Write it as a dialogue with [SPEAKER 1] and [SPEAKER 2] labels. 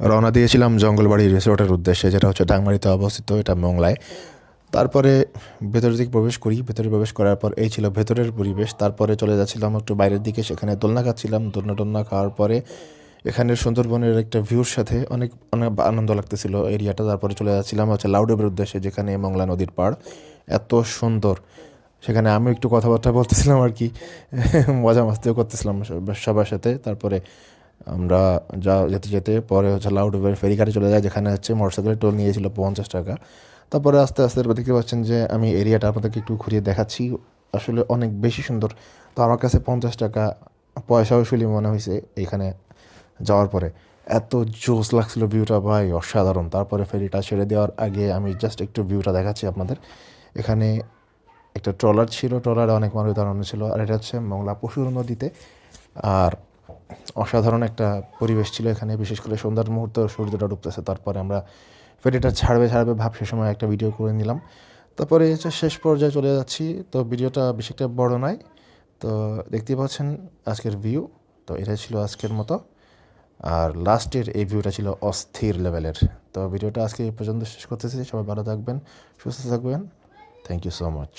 [SPEAKER 1] রওনা দিয়েছিলাম জঙ্গলবাড়ি রিসোর্টের উদ্দেশ্যে, যেটা হচ্ছে ডাংমারিতে অবস্থিত, এটা মোংলায়। তারপরে ভেতরের দিকে প্রবেশ করি। ভেতরে প্রবেশ করার পর এই ছিল ভেতরের পরিবেশ। তারপরে চলে যাচ্ছিলাম একটু বাইরের দিকে, সেখানে দোলনা খাচ্ছিলাম। দোলনা টোলনা খাওয়ার পরে এখানে সুন্দরবনের একটা ভিউর সাথে অনেক অনেক আনন্দ লাগতেছিল এরিয়াটা। তারপরে চলে যাচ্ছিলাম হচ্ছে লাউডেবের উদ্দেশ্যে, যেখানে মংলা নদীর পাড়। এত সুন্দর। সেখানে আমি একটু কথাবার্তা বলতেছিলাম আর কি। মজা মাস্তিও করতেছিলাম সবার সাথে। তারপরে আমরা যা যেতে যেতে পরে হচ্ছে লাউডেবের ফেরিঘাটে চলে যায় যেখানে হচ্ছে মোটরসাইকেলের টোল নিয়েছিল পঞ্চাশ টাকা। তারপরে আস্তে আস্তে দেখতে পাচ্ছেন যে আমি এরিয়াটা আপনাদেরকে একটু ঘুরিয়ে দেখাচ্ছি। আসলে অনেক বেশি সুন্দর। তো আমার কাছে পঞ্চাশ টাকা পয়সা উসুলি মনে হয়েছে এখানে যাওয়ার পরে। এত জোস লাগছিল ভিউটা ভাই, অসাধারণ। তারপরে ফেরিটা ছেড়ে দেওয়ার আগে আমি জাস্ট একটু ভিউটা দেখাচ্ছি আপনাদের। এখানে একটা ট্রলার ছিল, ট্রলারে অনেক মানুষ দাঁড়ানো ছিল। আর এটা হচ্ছে মংলা পশুর নদীতে। আর অসাধারণ একটা পরিবেশ ছিল এখানে, বিশেষ করে সন্ধ্যার মুহূর্তে সূর্যটা ডুবতেছে। তারপরে আমরা ফেরিটা ছাড়বে ছাড়বে ভাব সে সময় একটা ভিডিও করে নিলাম। তারপরে হচ্ছে শেষ পর্যায়ে চলে যাচ্ছি। তো ভিডিওটা বেশি একটা বড় নয়। তো দেখতেই পাচ্ছেন আজকের ভিউ তো এটা ছিল আজকের মতো। আর লাস্টের এই ভিউটা ছিল অস্থির লেভেলের তো ভিডিওটা আজকে এই পর্যন্ত শেষ করতেছি। সবাই ভালো থাকবেন, সুস্থ থাকবেন। Thank you so much